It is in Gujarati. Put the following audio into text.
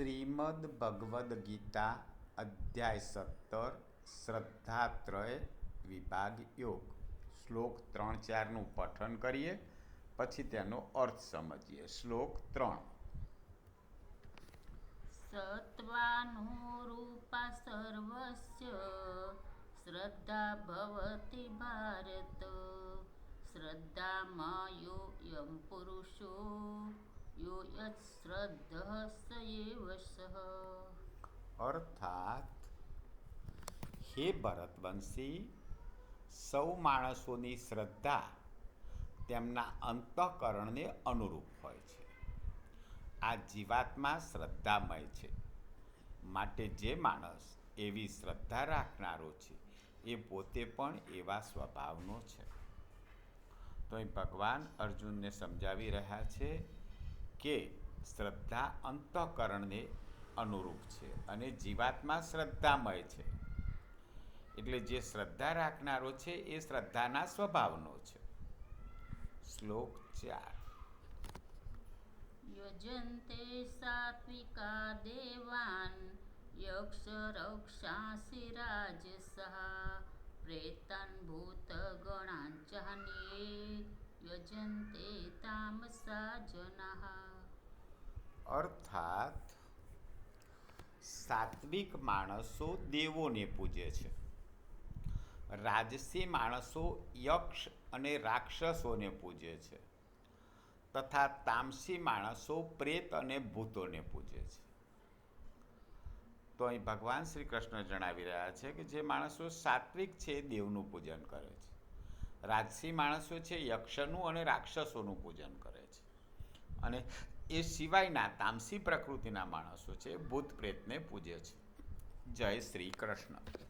શ્રીમદ ભગવદ્ ગીતા અધ્યાય સત્તર, શ્રદ્ધાત્રય વિભાગ યોગ. શ્લોક ત્રણ ચારનું પઠન કરીએ, પછી તેનો અર્થ સમજીએ. શ્લોક ત્રણ. સત્વાનુરૂપા સર્વસ્ય, શ્રદ્ધા ભવતી ભારત શ્રદ્ધામયો યમ પુરુષો. અર્થાત હે ભરતવંશી સૌ માણસોની શ્રદ્ધા તેમના અંતઃકરણને અનુરૂપ હોય છે. આ જીવાત્મા શ્રદ્ધામય છે. માટે જે માણસ એવી શ્રદ્ધા રાખનારો છે, એ પોતે પણ એવા સ્વભાવનો છે. તો એ ભગવાન અર્જુનને સમજાવી રહ્યા છે કે શ્રદ્ધા અંતઃકરણને અનુરૂપ છે અને જીવાત્મા શ્રદ્ધામય છે. એટલે જે શ્રદ્ધા રાખનારો છે એ શ્રદ્ધાના સ્વભાવનો છે. શ્લોક ચાર. યજંતે સાત્વિકા દેવાન યક્ષ રક્ષાસી રાજસઃ પ્રેતાન ભૂત ગણાંચાન્યે યજંતે તામસા જનાઃ અર્થાત સાત્વિક માણસો દેવોને પૂજે છે. રાજસી માણસો યક્ષ અને રાક્ષસોને પૂજે છે. તથા તામસી માણસો પ્રેત અને ભૂતોને પૂજે છે. તો અહીં ભગવાન શ્રી કૃષ્ણ જણાવી રહ્યા છે કે જે માણસો સાત્વિક છે દેવનું પૂજન કરે છે. રાજસી માણસો છે યક્ષનું અને રાક્ષસોનું પૂજન કરે છે. અને એ સિવાયના તામસી પ્રકૃતિના માણસો છે ભૂત પ્રેતને પૂજે છે. જય શ્રી કૃષ્ણ.